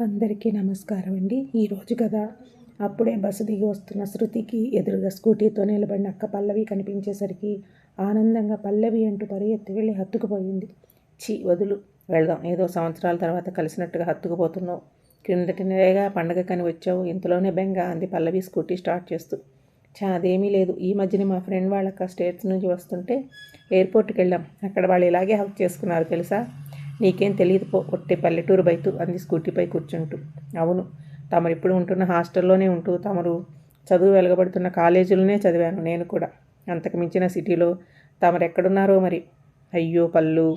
అందరికీ నమస్కారం అండి. ఈరోజు కదా అప్పుడే బస్సు దిగి వస్తున్న శృతికి ఎదురుగా స్కూటీతో నిలబడిన అక్క పల్లవి కనిపించేసరికి ఆనందంగా పల్లవి అంటూ పరిగెత్తి వెళ్ళి హత్తుకుపోయింది. చీ వదులు వెళ్దాం. ఏదో సంవత్సరాల తర్వాత కలిసినట్టుగా హత్తుకుపోతున్నావు. క్రిందటి నెలగా పండగకని వచ్చావు. ఇంతలోనే బెంగ అంది పల్లవి స్కూటీ స్టార్ట్ చేస్తూ. చా అదేమీ లేదు. ఈ మధ్యనే మా ఫ్రెండ్ వాళ్ళక్క స్టేట్స్ నుంచి వస్తుంటే ఎయిర్పోర్ట్కి వెళ్ళాం. అక్కడ వాళ్ళు ఇలాగే హక్ చేసుకున్నారు తెలుసా? నీకేం తెలియదు పో ఒట్టి పల్లెటూరు బయట అంది స్కూటీపై కూర్చుంటూ. అవును తమరు ఇప్పుడు ఉంటున్న హాస్టల్లోనే ఉంటూ తమరు చదువు వెలగబడుతున్న కాలేజీలోనే చదివాను నేను కూడా. అంతకు మించిన సిటీలో తమరు ఎక్కడున్నారో మరి? అయ్యో పళ్ళు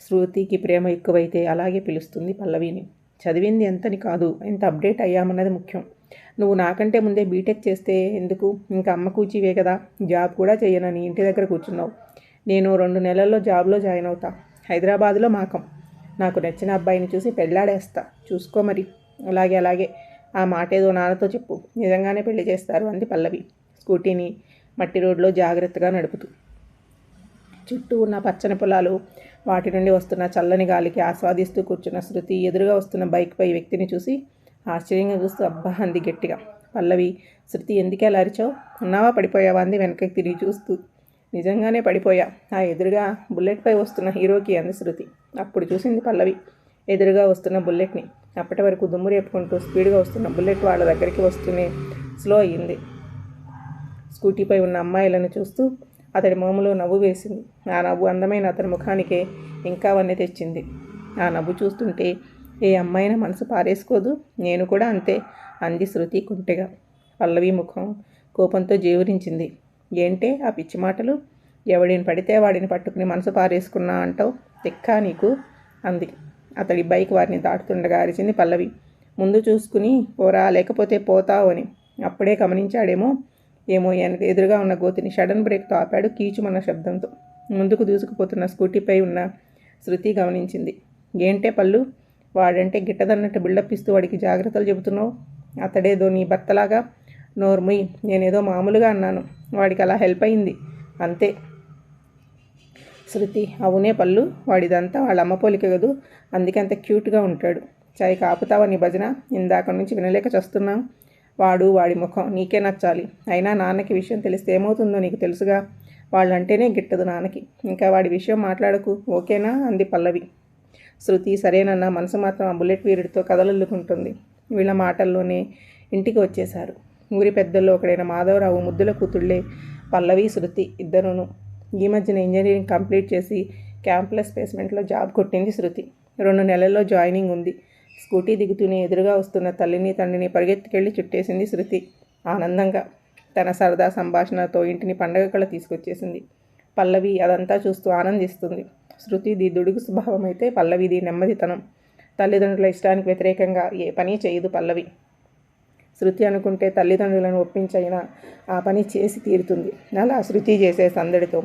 శృతికి ప్రేమ ఎక్కువైతే అలాగే పిలుస్తుంది పల్లవిని. చదివింది ఎంతని కాదు ఎంత అప్డేట్ అయ్యామన్నది ముఖ్యం. నువ్వు నాకంటే ముందే బీటెక్ చేస్తే ఎందుకు? ఇంకా అమ్మ కూచివే కదా జాబ్ కూడా చేయనని ఇంటి దగ్గర కూర్చున్నావు. నేను రెండు నెలల్లో జాబ్లో జాయిన్ అవుతా హైదరాబాద్లో మాకం. నాకు నచ్చిన అబ్బాయిని చూసి పెళ్ళాడేస్తా. చూసుకో మరి. అలాగే అలాగే. ఆ మాట ఏదో నాన్నతో చెప్పు. నిజంగానే పెళ్ళి చేస్తారు అంది పల్లవి. స్కూటీని మట్టి రోడ్లో జాగ్రత్తగా నడుపుతూ. చుట్టూ ఉన్న పచ్చని పొలాలు వాటి నుండి వస్తున్న చల్లని గాలికి ఆస్వాదిస్తూ కూర్చున్న శృతి ఎదురుగా వస్తున్న బైక్పై వ్యక్తిని చూసి ఆశ్చర్యంగా చూస్తూ అబ్బా! అంది గట్టిగా. పల్లవి శృతి ఎందుకే అరిచావు? ఉన్నావా? పడిపోయావా? అంది వెనకకి తిరిగి చూస్తూ. నిజంగానే పడిపోయా. ఆ ఎదురుగా బుల్లెట్పై వస్తున్న హీరోకి అంది శృతి. అప్పుడు చూసింది పల్లవి. ఎదురుగా వస్తున్న బుల్లెట్ని. అప్పటి వరకు దుమ్ము రేపుకుంటూ స్పీడ్గా వస్తున్న బుల్లెట్ వాళ్ళ దగ్గరికి వస్తూనే స్లో అయ్యింది. స్కూటీపై ఉన్న అమ్మాయిలను చూస్తూ అతడి మోములో నవ్వు వేసింది. ఆ నవ్వు అందమైన అతని ముఖానికే ఇంకా వన్నె తెచ్చింది. ఆ నవ్వు చూస్తుంటే ఏ అమ్మాయిన మనసు పారేసుకోదు. నేను కూడా అంతే అంది శృతి కుంటెగా. పల్లవి ముఖం కోపంతో జేవురించింది. ఏంటే ఆ పిచ్చి మాటలు? ఎవడిని పడితే వాడిని పట్టుకుని మనసు పారేసుకున్నా అంటావు? తిక్కా నీకు? అంది. అతడి బైక్ వారిని దాటుతుండగా అరిచింది పల్లవి. ముందు చూసుకుని పోరా లేకపోతే పోతావు అని. అప్పుడే గమనించాడేమో ఏమో వెనక ఎదురుగా ఉన్న గోతిని షడన్ బ్రేక్తో ఆపాడు కీచుమన్న శబ్దంతో. ముందుకు దూసుకుపోతున్న స్కూటీపై ఉన్న శృతి గమనించింది. ఏంటే పళ్ళు వాడంటే గిట్టదన్నట్టు బిల్డప్ ఇస్తూ వాడికి జాగ్రత్తలు చెబుతున్నావు? అతడేదో నీ భర్తలాగా నోర్ముయ్ నేనేదో మామూలుగా అన్నాను. వాడికి అలా హెల్ప్ అయింది. అంతే. శృతి అవునే పళ్ళు వాడిదంతా వాళ్ళ అమ్మ పోలిక కదూ. అందుకే అంత క్యూట్గా ఉంటాడు. చాయ్ కాపుతావా నీ భజన? ఇందాక నుంచి వినలేక చస్తున్నాం. వాడు వాడి ముఖం నీకే నచ్చాలి. అయినా నాన్నకి విషయం తెలిస్తే ఏమవుతుందో నీకు తెలుసుగా. వాళ్ళంటేనే గిట్టదు నాన్నకి. ఇంకా వాడి విషయం మాట్లాడకు. ఓకేనా? అంది పల్లవి. శృతి సరేనన్న. మనసు మాత్రం ఆ బుల్లెట్ వీరుడితో కదలల్లుకుంటుంది. వీళ్ళ మాటల్లోనే ఇంటికి వచ్చేశారు. ఊరి పెద్దల్లో ఒకడైన మాధవరావు ముద్దుల కూతుళ్ళే పల్లవి శృతి ఇద్దరును. ఈ మధ్యన ఇంజనీరింగ్ కంప్లీట్ చేసి క్యాంప్లెస్ ప్లేస్మెంట్లో జాబ్ కొట్టింది శృతి. రెండు నెలల్లో జాయినింగ్ ఉంది. స్కూటీ దిగుతూనే ఎదురుగా వస్తున్న తల్లిని తండ్రిని పరిగెత్తుకెళ్ళి చుట్టేసింది శృతి. ఆనందంగా తన సరదా సంభాషణతో ఇంటిని పండగ తీసుకొచ్చేసింది. పల్లవి అదంతా చూస్తూ ఆనందిస్తుంది. శృతిది దుడుగు స్వభావం అయితే పల్లవిది నెమ్మదితనం. తల్లిదండ్రుల ఇష్టానికి వ్యతిరేకంగా ఏ పని చేయదు పల్లవి. శృతి అనుకుంటే తల్లిదండ్రులను ఒప్పించైనా ఆ పని చేసి తీరుతుంది. అలా శృతి చేసే సందడితో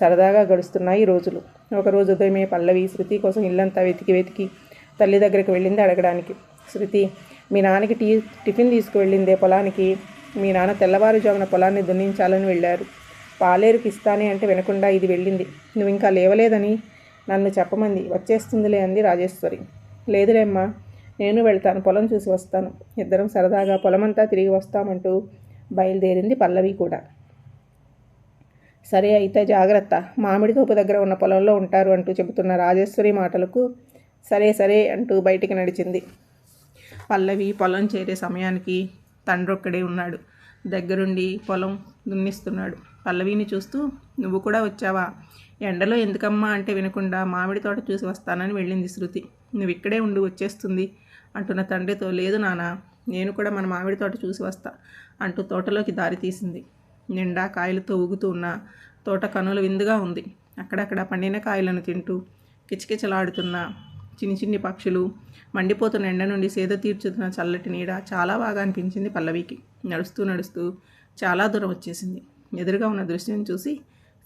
సరదాగా గడుస్తున్నాయి రోజులు. ఒకరోజు ఉదయమే పల్లవి శృతి కోసం ఇల్లంతా వెతికి వెతికి తల్లి దగ్గరికి వెళ్ళింది అడగడానికి. శృతి మీ నాన్నకి టీ టిఫిన్ తీసుకువెళ్ళిందే పొలానికి. మీ నాన్న తెల్లవారుజామున పొలాన్ని దున్నించాలని వెళ్ళారు. పాలేరుకి ఇస్తానే అంటే వినకుండా ఇది వెళ్ళింది. నువ్వు ఇంకా లేవలేదని నన్ను చెప్పమంది. వచ్చేస్తుందిలే అంది రాజేశ్వరి. లేదులేమ్మా నేను వెళ్తాను పొలం చూసి వస్తాను. ఇద్దరం సరదాగా పొలమంతా తిరిగి వస్తామంటూ బయలుదేరింది పల్లవి కూడా. సరే అయితే జాగ్రత్త. మామిడి తోపు దగ్గర ఉన్న పొలంలో ఉంటారు అంటూ చెబుతున్న రాజేశ్వరి మాటలకు సరే సరే అంటూ బయటికి నడిచింది. పల్లవి పొలం చేరే సమయానికి తండ్రొక్కడే ఉన్నాడు. దగ్గరుండి పొలం దున్నిస్తున్నాడు. పల్లవిని చూస్తూ నువ్వు కూడా వచ్చావా? ఎండలో ఎందుకమ్మా? అంటే వినకుండా మామిడి తోట చూసి వస్తానని వెళ్ళింది శృతి. నువ్వు ఇక్కడే ఉండి వచ్చేస్తుంది. అంటున్న తండ్రితో లేదు నాన్న నేను కూడా మన మామిడి తోట చూసి వస్తా అంటూ తోటలోకి దారి తీసింది. నిండా కాయలతో ఊగుతూ ఉన్న తోట కనుల విందుగా ఉంది. అక్కడక్కడ పండిన కాయలను తింటూ కిచకిచలాడుతున్న చిన్ని చిన్ని పక్షులు మండిపోతున్న ఎండ నుండి సేద తీర్చుతున్న చల్లటి నీడ చాలా బాగా అనిపించింది పల్లవికి. నడుస్తూ నడుస్తూ చాలా దూరం వచ్చేసింది. ఎదురుగా ఉన్న దృశ్యం చూసి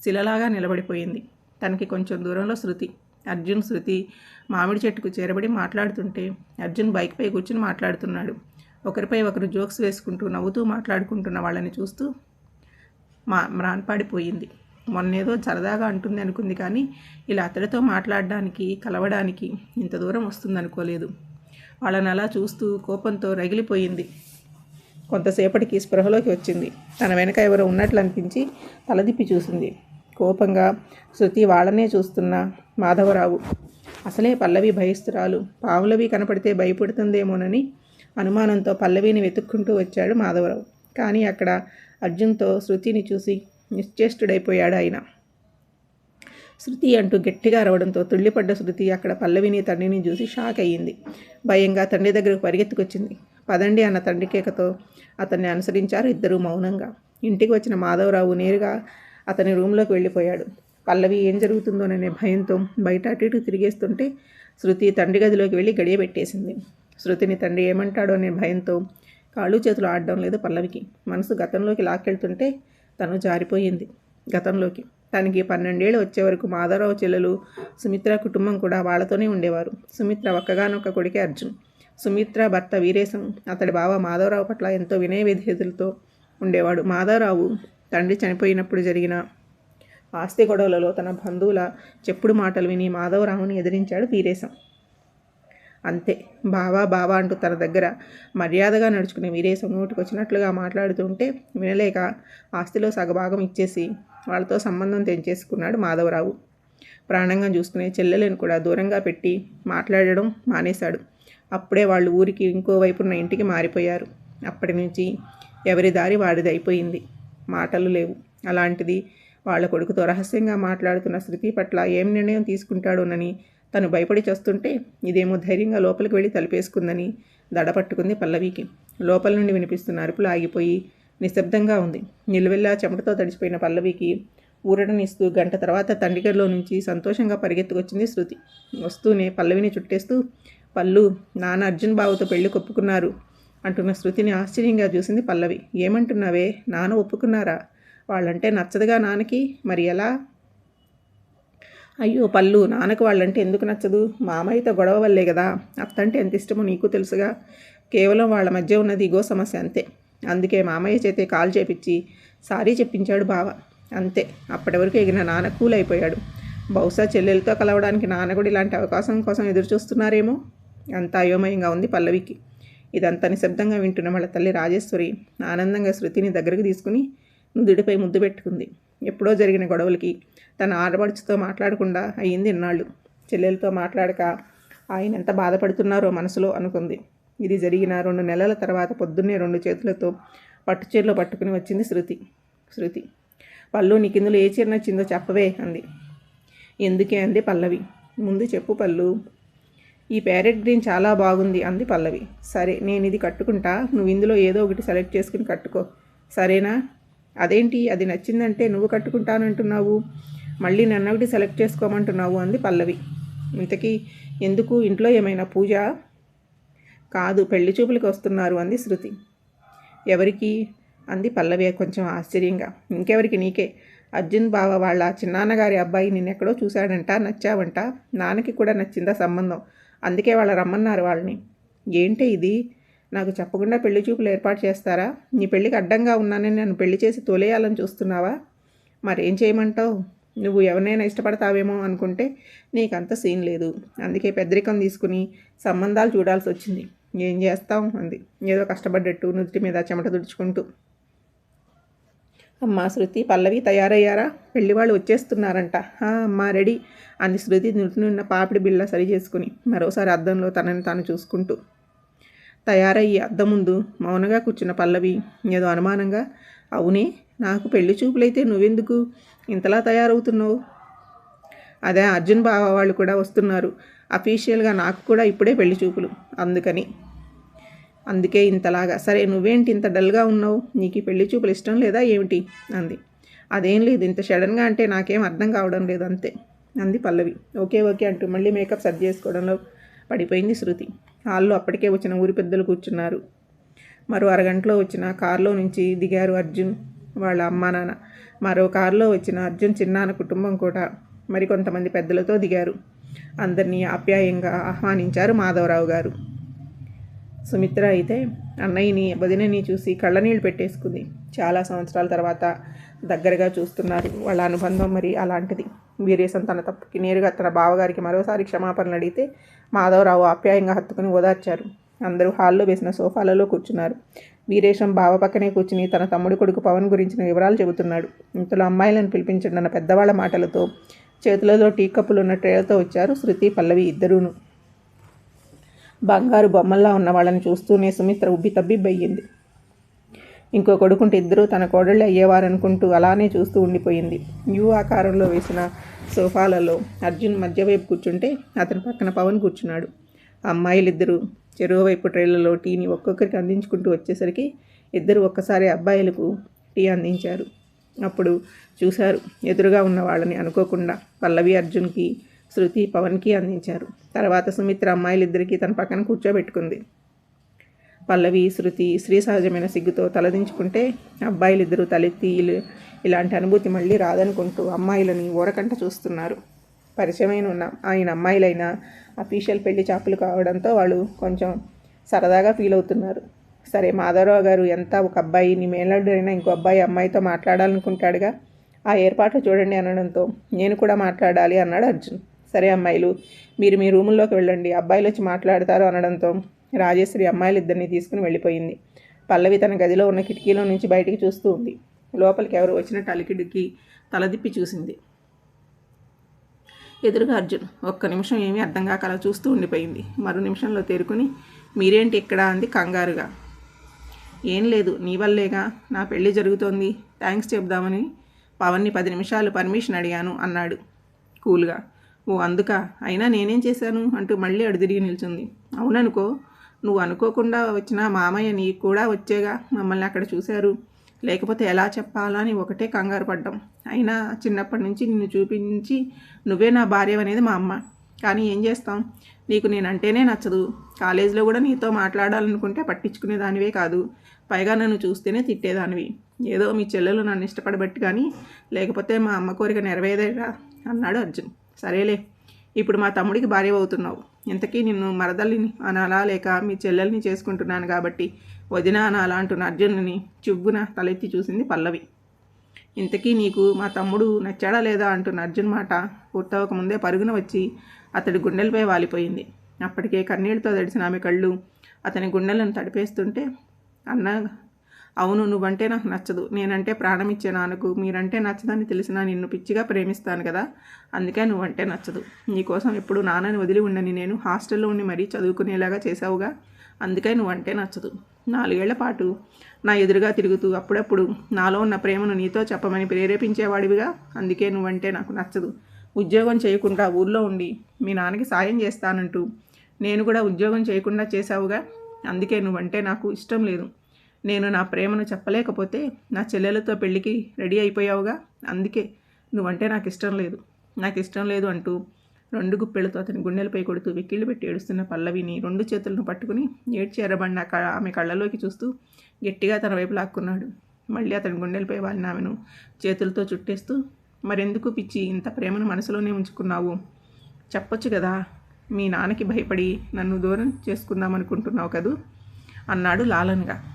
శిలలాగా నిలబడిపోయింది. తనకి కొంచెం దూరంలో శృతి అర్జున్ శృతి మామిడి చెట్టుకు చేరబడి మాట్లాడుతుంటే అర్జున్ బైక్పై కూర్చుని మాట్లాడుతున్నాడు. ఒకరిపై ఒకరు జోక్స్ వేసుకుంటూ నవ్వుతూ మాట్లాడుకుంటున్న వాళ్ళని చూస్తూ మా మ్రాన్పాడిపోయింది. మొన్నేదో సరదాగా అంటుంది అనుకుంది కానీ ఇలా అతడితో మాట్లాడడానికి కలవడానికి ఇంత దూరం వస్తుందనుకోలేదు. వాళ్ళని అలా చూస్తూ కోపంతో రగిలిపోయింది. కొంతసేపటికి స్పృహలోకి వచ్చింది. తన వెనక ఎవరో ఉన్నట్లు అనిపించి తలదిప్పి చూసింది. కోపంగా శృతి వాళ్ళనే చూస్తున్న మాధవరావు. అసలే పల్లవి భయస్తురాలు పావులవి కనపడితే భయపడుతుందేమోనని అనుమానంతో పల్లవిని వెతుక్కుంటూ వచ్చాడు మాధవరావు. కానీ అక్కడ అర్జున్తో శృతిని చూసి నిశ్చేష్టుడైపోయాడు ఆయన. శృతి అంటూ గట్టిగా అరవడంతో తుళ్ళిపడ్డ శృతి అక్కడ పల్లవిని తండ్రిని చూసి షాక్ అయ్యింది. భయంగా తండ్రి దగ్గరకు పరిగెత్తుకొచ్చింది. పదండి అన్న తండ్రి కేకతో అతన్ని అనుసరించారు ఇద్దరూ మౌనంగా. ఇంటికి వచ్చిన మాధవరావు నేరుగా అతని రూంలోకి వెళ్ళిపోయాడు. పల్లవి ఏం జరుగుతుందోననే భయంతో బయట అటు ఇటు తిరిగేస్తుంటే శృతి తండ్రి గదిలోకి వెళ్ళి గడియ పెట్టేసింది. శృతిని తండ్రి ఏమంటాడో అనే భయంతో కాళ్ళు చేతులు ఆడడం లేదు పల్లవికి. మనసు గతంలోకి లాక్కెళ్తుంటే తను జారిపోయింది గతంలోకి. తనకి పన్నెండేళ్ళు వచ్చే వరకు మాధవరావు చెల్లెలు సుమిత్ర కుటుంబం కూడా వాళ్ళతోనే ఉండేవారు. సుమిత్ర ఒక్కగానొక్క కొడుకే అర్జున్. సుమిత్ర భర్త వీరేశం. అతడి బావ మాధవరావు పట్ల ఎంతో వినయ విధేతులతో ఉండేవాడు. మాధవరావు తండ్రి చనిపోయినప్పుడు జరిగిన ఆస్తి గొడవలలో తన బంధువుల చెప్పుడు మాటలు విని మాధవరావుని ఎదిరించాడు వీరేశం. అంతే బావా బావా అంటూ తన దగ్గర మర్యాదగా నడుచుకునే వీరేశం నోటికి వచ్చినట్లుగా మాట్లాడుతుంటే వినలేక ఆస్తిలో సగభాగం ఇచ్చేసి వాళ్ళతో సంబంధం తెంచేసుకున్నాడు మాధవరావు. ప్రాణంగా చూసుకునే చెల్లెలను కూడా దూరంగా పెట్టి మాట్లాడడం మానేశాడు. అప్పుడే వాళ్ళు ఊరికి ఇంకోవైపున్న ఇంటికి మారిపోయారు. అప్పటి నుంచి ఎవరి దారి వాడిది అయిపోయింది మాటలు లేవు. అలాంటిది వాళ్ళ కొడుకుతో రహస్యంగా మాట్లాడుతున్న శృతి పట్ల ఏం నిర్ణయం తీసుకుంటాడోనని తను భయపడి చేస్తుంటే ఇదేమో ధైర్యంగా లోపలికి వెళ్ళి తలిపేసుకుందని దడపట్టుకుంది పల్లవికి. లోపల నుండి వినిపిస్తున్న అరుపులు ఆగిపోయి నిశ్శబ్దంగా ఉంది. నిలువెల్లా చెమటతో తడిచిపోయిన పల్లవికి ఊరటనిస్తూ గంట తర్వాత తండ్రిగర్లో నుంచి సంతోషంగా పరిగెత్తుకొచ్చింది శృతి. వస్తూనే పల్లవిని చుట్టేస్తూ పళ్ళు నాన్న అర్జున్ బాబుతో పెళ్ళి కొప్పుకున్నారు అంటున్న శృతిని ఆశ్చర్యంగా చూసింది పల్లవి. ఏమంటున్నావే? నాన్న ఒప్పుకున్నారా? వాళ్ళంటే నచ్చదుగా నాన్నకి? మరి ఎలా? అయ్యో పళ్ళు నాన్నకు వాళ్ళంటే ఎందుకు నచ్చదు? మామయ్యతో గొడవ వల్లే కదా. అత్తంటే ఎంత ఇష్టమో నీకు తెలుసుగా. కేవలం వాళ్ళ మధ్య ఉన్నది ఇగో సమస్య అంతే. అందుకే మామయ్య చేతే కాల్ చేపించి సారీ చెప్పించాడు బావ. అంతే. అప్పటి వరకు ఎగిన నాన్న కూల్ అయిపోయాడు. బహుశా చెల్లెలతో కలవడానికి నాన్న కూడా ఇలాంటి అవకాశం కోసం ఎదురు చూస్తున్నారేమో అంత అయోమయంగా ఉంది పల్లవికి. ఇదంతా నిశ్శబ్దంగా వింటున్న వాళ్ళ తల్లి రాజేశ్వరి ఆనందంగా శృతిని దగ్గరకు తీసుకుని నుదుడిపై ముద్దు పెట్టుకుంది. ఎప్పుడో జరిగిన గొడవలకి తన ఆడబడుచుతో మాట్లాడకుండా అయ్యింది ఇన్నాళ్ళు. చెల్లెలతో మాట్లాడక ఆయన ఎంత బాధపడుతున్నారో మనసులో అనుకుంది. ఇది జరిగిన రెండు నెలల తర్వాత పొద్దున్నే రెండు చేతులతో పట్టుచీరలో పట్టుకుని వచ్చింది శృతి. శృతి పళ్ళు నీకింందులో ఏ చీర నచ్చిందో చెప్పవే అంది. ఎందుకే అంది పల్లవి. ముందు చెప్పు పళ్ళు. ఈ ప్యారెట్ గ్రీన్ చాలా బాగుంది అంది పల్లవి. సరే నేను ఇది కట్టుకుంటా. నువ్వు ఇందులో ఏదో ఒకటి సెలెక్ట్ చేసుకుని కట్టుకో. సరేనా? అదేంటి? అది నచ్చిందంటే నువ్వు కట్టుకుంటానంటున్నావు. మళ్ళీ నన్ను ఒకటి సెలెక్ట్ చేసుకోమంటున్నావు అంది పల్లవి. ఇంతకీ ఎందుకు? ఇంట్లో ఏమైనా పూజ? కాదు పెళ్ళి చూపులకి వస్తున్నారు అంది శృతి. ఎవరికి? అంది పల్లవి కొంచెం ఆశ్చర్యంగా. ఇంకెవరికి? నీకే. అర్జున్ బావ వాళ్ళ చిన్నాన్నగారి అబ్బాయి నిన్నెక్కడో చూశాడంట నచ్చావంట. నాన్నకి కూడా నచ్చిందా సంబంధం? అందుకే వాళ్ళ రమ్మన్నారు వాళ్ళని. ఏంటి ఇది? నాకు చెప్పకుండా పెళ్ళి చూపులు ఏర్పాటు చేస్తారా? నీ పెళ్ళికి అడ్డంగా ఉన్నానని నన్ను పెళ్ళి చేసి తోలేయాలని చూస్తున్నావా? మరేం చేయమంటావు? నువ్వు ఎవరినైనా ఇష్టపడతావేమో అనుకుంటే నీకంత సీన్ లేదు. అందుకే పెద్దరికం తీసుకుని సంబంధాలు చూడాల్సి వచ్చింది. ఏం చేస్తాం అంది. ఏదో కష్టపడ్డట్టు నుదుటి మీద చెమట తుడుచుకుంటూ. అమ్మా శృతి పల్లవి తయారయ్యారా? పెళ్ళివాళ్ళు వచ్చేస్తున్నారంట. అమ్మా రెడీ. అంది శృతి నున్న పాపిడి బిళ్ళ సరి చేసుకుని మరోసారి అద్దంలో తనని తాను చూసుకుంటూ. తయారయ్యి అద్దం ముందు మౌనంగా కూర్చున్న పల్లవి ఏదో అనుమానంగా అవునే నాకు పెళ్ళి చూపులైతే నువ్వెందుకు ఇంతలా తయారవుతున్నావు? అదే అర్జున్ బావ వాళ్ళు కూడా వస్తున్నారు. అఫీషియల్గా నాకు కూడా ఇప్పుడే పెళ్ళి చూపులు. అందుకని. అందుకే ఇంతలాగా. సరే నువ్వేంటి ఇంత డల్గా ఉన్నావు? నీకు పెళ్ళి చూపులు ఇష్టం లేదా ఏమిటి? అంది. అదేం లేదు ఇంత సడన్గా అంటే నాకేం అర్థం కావడం లేదు అంతే. అంది పల్లవి. ఓకే ఓకే అంటూ మళ్ళీ మేకప్ సర్ది చేసుకోవడంలో పడిపోయింది శృతి. హాల్లో అప్పటికే వచ్చిన ఊరి పెద్దలు కూర్చున్నారు. మరో అరగంటలో వచ్చిన కారులో నుంచి దిగారు అర్జున్ వాళ్ళ అమ్మా నాన్న. మరో కారులో వచ్చిన అర్జున్ చిన్నాన్న కుటుంబం కూడా మరికొంతమంది పెద్దలతో దిగారు. అందరినీ ఆప్యాయంగా ఆహ్వానించారు మాధవరావు గారు. సుమిత్ర అయితే అన్నయ్యని వదినని చూసి కళ్ళనీళ్ళు పెట్టేసుకుంది. చాలా సంవత్సరాల తర్వాత దగ్గరగా చూస్తున్నారు. వాళ్ళ అనుబంధం మరి అలాంటిది. వీరేశం తన తప్పుకి నేరుగా తన బావగారికి మరోసారి క్షమాపణలు అడిగితే మాధవరావు ఆప్యాయంగా హత్తుకుని ఓదార్చారు. అందరూ హాల్లో వేసిన సోఫాలలో కూర్చున్నారు. వీరేశం బావ పక్కనే కూర్చుని తన తమ్ముడి కొడుకు పవన్ గురించిన వివరాలు చెబుతున్నాడు. ఇంతలో అమ్మాయిలను పిలిపించండి అన్న పెద్దవాళ్ళ మాటలతో చేతులలో టీ కప్పులు ఉన్న ట్రేలతో వచ్చారు శృతి పల్లవి ఇద్దరూను. బంగారు బొమ్మల్లా ఉన్న వాళ్ళని చూస్తూనే సుమిత్ర ఉబ్బి తబ్బిబ్బయ్యింది. ఇంకో కొడుకుంటే ఇద్దరూ తన కోడళ్ళు అయ్యేవారనుకుంటూ అలానే చూస్తూ ఉండిపోయింది. యూ ఆకారంలో వేసిన సోఫాలలో అర్జున్ మధ్యవైపు కూర్చుంటే అతని పక్కన పవన్ కూర్చున్నాడు. అమ్మాయిలిద్దరూ చెరువు వైపు ట్రైలలో టీని ఒక్కొక్కరికి అందించుకుంటూ వచ్చేసరికి ఇద్దరు ఒక్కసారి అబ్బాయిలకు టీ అందించారు. అప్పుడు చూశారు ఎదురుగా ఉన్న వాళ్ళని అనుకోకుండా పల్లవి అర్జున్కి శృతి పవన్కి అందించారు. తర్వాత సుమిత్ర అమ్మాయిలిద్దరికీ తన పక్కన కూర్చోబెట్టుకుంది. పల్లవి శృతి స్త్రీ సహజమైన సిగ్గుతో తలదించుకుంటే అబ్బాయిలిద్దరూ తలెత్తి ఇలాంటి అనుభూతి మళ్ళీ రాదనుకుంటూ అమ్మాయిలని ఊరకంట చూస్తున్నారు. పరిచయమైన ఉన్న ఆయన అమ్మాయిలైన అఫీషియల్ పెళ్ళి చాపులు కావడంతో వాళ్ళు కొంచెం సరదాగా ఫీల్ అవుతున్నారు. సరే మాధవరావు గారు ఎంత ఒక అబ్బాయి నీ మేనల్లుడైనా ఇంకో అబ్బాయి అమ్మాయితో మాట్లాడాలనుకుంటాడుగా? ఆ ఏర్పాట్లు చూడండి అనడంతో నేను కూడా మాట్లాడాలి అన్నాడు అర్జున్. సరే అమ్మాయిలు మీరు మీ రూముల్లోకి వెళ్ళండి అబ్బాయిలు వచ్చి మాట్లాడతారు అనడంతో రాజేశ్వరి అమ్మాయిలు ఇద్దరిని తీసుకుని వెళ్ళిపోయింది. పల్లవి తన గదిలో ఉన్న కిటికీలో నుంచి బయటికి చూస్తూ ఉంది. లోపలికి ఎవరు వచ్చినట్టు అలికిడికి తలదిప్పి చూసింది. ఎదురుగా అర్జున్ ఒక్క నిమిషం ఏమీ అర్థం కాక అలా చూస్తూ ఉండిపోయింది. మరో నిమిషంలో తేరుకుని మీరేంటి ఇక్కడ? అంది కంగారుగా. ఏం లేదు నీ వల్లేగా. నా పెళ్ళి జరుగుతోంది. థ్యాంక్స్ చెప్దామని పవన్ని పది నిమిషాలు పర్మిషన్ అడిగాను అన్నాడు కూల్గా. ఓ అందుక? అయినా నేనేం చేశాను? అంటూ మళ్ళీ అడుదిరిగి నిల్చుంది. అవుననుకో నువ్వు అనుకోకుండా వచ్చిన మామయ్య నీకు కూడా వచ్చేగా మమ్మల్ని అక్కడ చూశారు. లేకపోతే ఎలా చెప్పాలా అని ఒకటే కంగారు పడ్డాం. అయినా చిన్నప్పటి నుంచి నిన్ను చూపించి నువ్వే నా భార్య అనేది మా అమ్మ. కానీ ఏం చేస్తాం? నీకు నేనంటేనే నచ్చదు. కాలేజీలో కూడా నీతో మాట్లాడాలనుకుంటే పట్టించుకునే దానివే కాదు. పైగా నన్ను చూస్తేనే తిట్టేదానివి. ఏదో మీ చెల్లెలు నన్ను ఇష్టపడబట్టి కానీ లేకపోతే మా అమ్మ కోరిక నెరవేరేరా అన్నాడు అర్జున్. సరేలే. ఇప్పుడు మా తమ్ముడికి భార్య అవుతున్నావు. ఇంతకీ నిన్ను మరదల్ని అనాలా లేక మీ చెల్లెల్ని చేసుకుంటున్నాను కాబట్టి వదిన అనాలా అంటున్న అర్జునుని చువ్వున తలెత్తి చూసింది పల్లవి. ఇంతకీ నీకు మా తమ్ముడు నచ్చాడా లేదా అంటున్న అర్జున్ మాట పూర్తవకముందే పరుగున వచ్చి అతడి గుండెలపై వాలిపోయింది. అప్పటికే కన్నీళ్ళతో తడిసిన ఆమె కళ్ళు అతని గుండెలను తడిపేస్తుంటే అన్న అవును నువ్వంటే నాకు నచ్చదు. నేనంటే ప్రాణం ఇచ్చే నాన్నకు మీరంటే నచ్చదని తెలిసినా నిన్ను పిచ్చిగా ప్రేమిస్తాను కదా. అందుకే నువ్వంటే నచ్చదు. నీకోసం ఎప్పుడు నాన్నని వదిలి ఉండని నేను హాస్టల్లో ఉండి మరీ చదువుకునేలాగా చేసావుగా అందుకే నువ్వంటే నచ్చదు. నాలుగేళ్ళ పాటు నా ఎదురుగా తిరుగుతూ అప్పుడప్పుడు నాలో ఉన్న ప్రేమను నీతో చెప్పమని ప్రేరేపించేవాడివిగా. అందుకే నువ్వంటే నాకు నచ్చదు. ఉద్యోగం చేయకుండా ఊర్లో ఉండి మీ నాన్నకి సాయం చేస్తానంటూ నేను కూడా ఉద్యోగం చేయకుండా చేశావుగా. అందుకే నువ్వంటే నాకు ఇష్టం లేదు. నేను నా ప్రేమను చెప్పలేకపోతే నా చెల్లెలతో పెళ్ళికి రెడీ అయిపోయావుగా? అందుకే నువ్వంటే నాకు ఇష్టం లేదు. నాకు ఇష్టం లేదు అంటూ రెండు గుప్పెళ్ళతో అతని గుండెలపై కొడుతూ వెక్కిళ్ళు పెట్టి ఏడుస్తున్న పల్లవిని రెండు చేతులను పట్టుకుని ఏడ్చి ఎర్రబడిన ఆమె కళ్ళలోకి చూస్తూ గట్టిగా తన వైపు లాక్కున్నాడు. మళ్ళీ అతని గుండెలపై వాలిన ఆమెను చేతులతో చుట్టేస్తూ మరెందుకు పిచ్చి ఇంత ప్రేమను మనసులోనే ఉంచుకున్నావు? చెప్పొచ్చు కదా మీ నాన్నకి భయపడి నన్ను దూరం చేసుకుందామనుకుంటున్నావు కదూ? అన్నాడు లాలన్గా.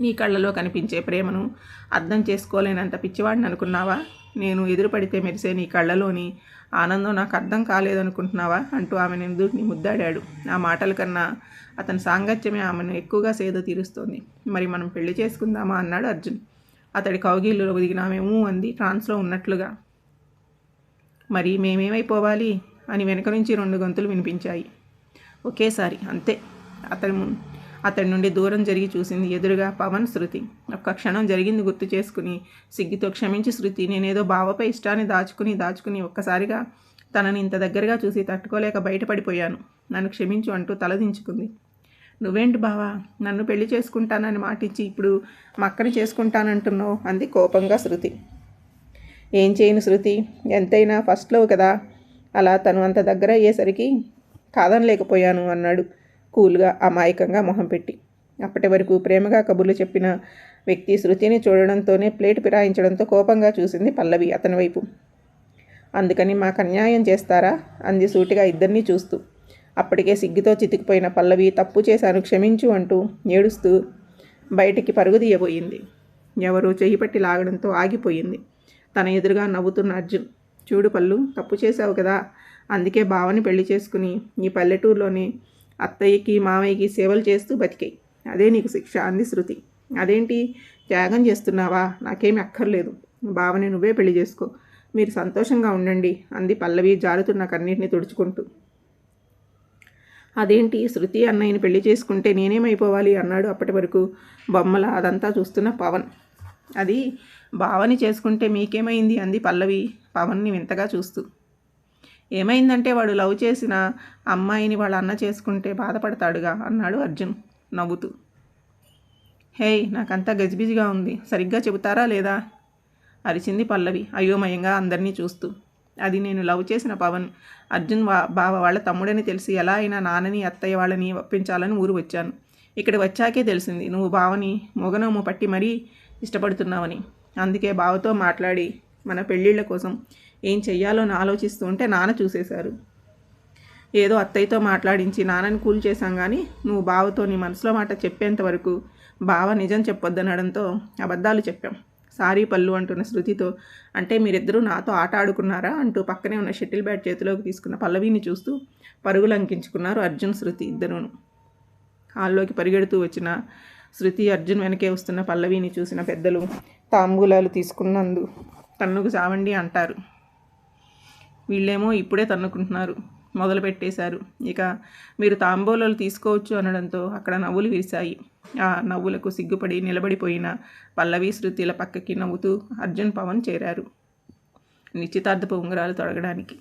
నీ కళ్ళలో కనిపించే ప్రేమను అర్థం చేసుకోలేనంత పిచ్చివాడిని అనుకున్నావా? నేను ఎదురుపడితే మెరిసే నీ కళ్ళలోని ఆనందం నాకు అర్థం కాలేదనుకుంటున్నావా? అంటూ ఆమెను ఎదురుని ముద్దాడాడు. ఆ మాటల కన్నా అతని సాంగత్యమే ఆమెను ఎక్కువగా సేద తీరుస్తోంది. మరి మనం పెళ్ళి చేసుకుందామా? అన్నాడు అర్జున్. అతడి కౌగిల్లో దిగినామేమూ అంది ట్రాన్స్లో ఉన్నట్లుగా. మరి మేమేమైపోవాలి? అని వెనక నుంచి రెండు గొంతులు వినిపించాయి. ఒకేసారి అంతే. అతని అతడి నుండి దూరం జరిగి చూసింది ఎదురుగా పవన్ శృతి. ఒక్క క్షణం జరిగింది గుర్తు చేసుకుని సిగ్గుతో క్షమించి శృతి నేనేదో బావపై ఇష్టాన్ని దాచుకుని దాచుకుని ఒక్కసారిగా తనని ఇంత దగ్గరగా చూసి తట్టుకోలేక బయటపడిపోయాను. నన్ను క్షమించు అంటూ తలదించుకుంది నువ్వేంటి బావా? నన్ను పెళ్ళి చేసుకుంటానని మాటిచ్చి ఇప్పుడు మా అక్కని చేసుకుంటానంటున్నావు? అంది కోపంగా శృతి. ఏం చేయను శృతి? ఎంతైనా ఫస్ట్లో కదా. అలా తను అంత దగ్గర అయ్యేసరికి కాదనలేకపోయాను అన్నాడు. కూల్గా అమాయకంగా మొహం పెట్టి. అప్పటి వరకు ప్రేమగా కబుర్లు చెప్పిన వ్యక్తి శృతిని చూడడంతోనే ప్లేట్ పిరాయించడంతో కోపంగా చూసింది పల్లవి అతని వైపు. అందుకని మాకు అన్యాయం చేస్తారా? అంది సూటిగా ఇద్దరినీ చూస్తూ. అప్పటికే సిగ్గుతో చితికిపోయిన పల్లవి తప్పు చేశాను క్షమించు అంటూ ఏడుస్తూ బయటికి పరుగు తీయబోయింది. ఎవరో చెయ్యి పట్టి లాగడంతో ఆగిపోయింది. తన ఎదురుగా నవ్వుతున్న అర్జున్ చూడు పళ్ళు తప్పు చేశావు కదా అందుకే బావని పెళ్ళి చేసుకుని ఈ పల్లెటూరులోనే అత్తయ్యకి మామయ్యకి సేవలు చేస్తూ బతికాయి అదే నీకు శిక్ష అంది శృతి. అదేంటి? త్యాగం చేస్తున్నావా? నాకేమి అక్కర్లేదు. బావని నువ్వే పెళ్ళి చేసుకో. మీరు సంతోషంగా ఉండండి అంది పల్లవి జారుతున్న కన్నీటిని తుడుచుకుంటూ. అదేంటి? శృతి అన్నయ్యని పెళ్ళి చేసుకుంటే నేనేమైపోవాలి అన్నాడు అప్పటి వరకు బొమ్మల అదంతా చూస్తున్న పవన్. అది భావని చేసుకుంటే మీకేమైంది? అంది పల్లవి పవన్ని వింతగా చూస్తూ. ఏమైందంటే వాడు లవ్ చేసిన అమ్మాయిని వాళ్ళ అన్న చేసుకుంటే బాధపడతాడుగా అన్నాడు అర్జున్ నవ్వుతూ. హేయ్ నాకంతా గజిబిజిగా ఉంది. సరిగ్గా చెబుతారా లేదా? అరిచింది పల్లవి అయోమయంగా అందరినీ చూస్తూ. అది నేను లవ్ చేసిన పవన్. అర్జున్ వా బావ వాళ్ళ తమ్ముడని తెలిసి ఎలా అయినా నాన్నని అత్తయ్య వాళ్ళని ఒప్పించాలని ఊరు వచ్చాను. ఇక్కడ వచ్చాకే తెలిసింది. నువ్వు బావని మొగనోము పట్టి మరీ ఇష్టపడుతున్నావని. అందుకే బావతో మాట్లాడి మన పెళ్ళిళ్ళ కోసం ఏం చెయ్యాలో ఆలోచిస్తూ ఉంటే నాన్న చూసేశారు. ఏదో అత్తయ్యతో మాట్లాడించి నాన్నని కూల్ చేశాం కానీ నువ్వు బావతో నీ మనసులో మాట చెప్పేంత వరకు బావ నిజం చెప్పొద్దనడంతో అబద్ధాలు చెప్పాం. సారీ పళ్ళు అంటున్న శృతితో అంటే మీరిద్దరూ నాతో ఆట ఆడుకున్నారా అంటూ పక్కనే ఉన్న షటిల్ బ్యాట్ చేతిలోకి తీసుకున్న పల్లవిని చూస్తూ పరుగులు అంకించుకున్నారు అర్జున్ శృతి ఇద్దరూను. హాల్లోకి పరిగెడుతూ వచ్చిన శృతి అర్జున్ వెనకే వస్తున్న పల్లవిని చూసిన పెద్దలు తాంబూలాలు తీసుకున్నందు తన్నుకు చావండి అంటారు. వీళ్ళేమో ఇప్పుడే తన్నుకుంటున్నారు మొదలు పెట్టేశారు. ఇక మీరు తాంబూలాలు తీసుకోవచ్చు అనడంతో అక్కడ నవ్వులు విరిశాయి ఆ నవ్వులకు సిగ్గుపడి నిలబడిపోయిన పల్లవి శృతిల పక్కకి నవ్వుతూ అర్జున్ పవన్ చేరారు. నిశ్చితార్థపు ఉంగరాలు తొడగడానికి.